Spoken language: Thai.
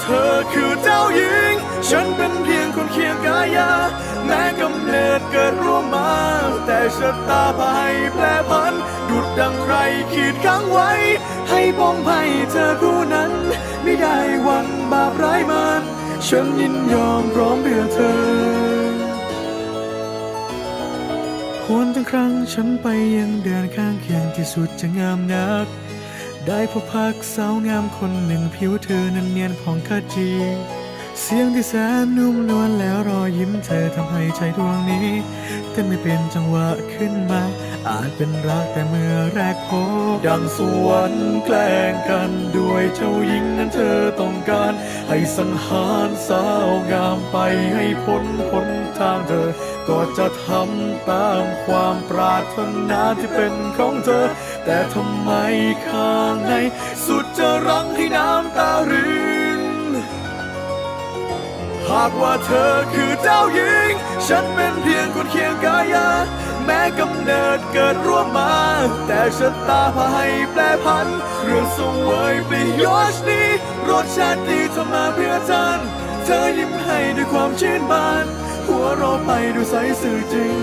เธอคือเจ้าหญิง ฉันเป็นเพียงคนเคียงกายา แม้กำเนิดเกิดร่วมมา แต่ชะตาพายแปรผัน ดุดดังใครขีดข้างไว้ ให้ป้องให้เธอผู้นั้น ไม่ได้หวังบาปร้ายมัน ฉันยินยอมพร้อมเพื่อเธอหวนทั้งครั้งฉันไปยังเดินข้างเคียงที่สุดจะงามนัก ได้พบพักสาวงามคนหนึ่งผิวเธอนั้นเนียนผ่องขจี เสียงที่แสนนุ่มนวลแล้วรอยยิ้มเธอทำให้ใจดวงนี้เต้นไม่เป็นจังหวะขึ้นมา อาจเป็นรักแต่เมื่อแรกพบดังสวรรค์แกล้งกันด้วยเจ้าหญิงนั้นเธอต้องการ ให้สังหารสาวงามไปให้พ้นพ้น ก็จะทำตามความปรารถนาที่เป็นของเธอ แต่ทำไมข้างในสุดจะรังให้น้ำตาริน หากว่าเธอคือเจ้าหญิง ฉันเป็นเพียงคนเคียงกายา แม้กำเนิดเกิดร่วมมา แต่ชะตาพาให้แปรพัน เรื่องสวยปริยชนี้รสชาติดีทำมาเพื่อฉัน เธอยิ้มให้ด้วยความชื่นบาน หัวเราไปด้วยใสสื่อจริง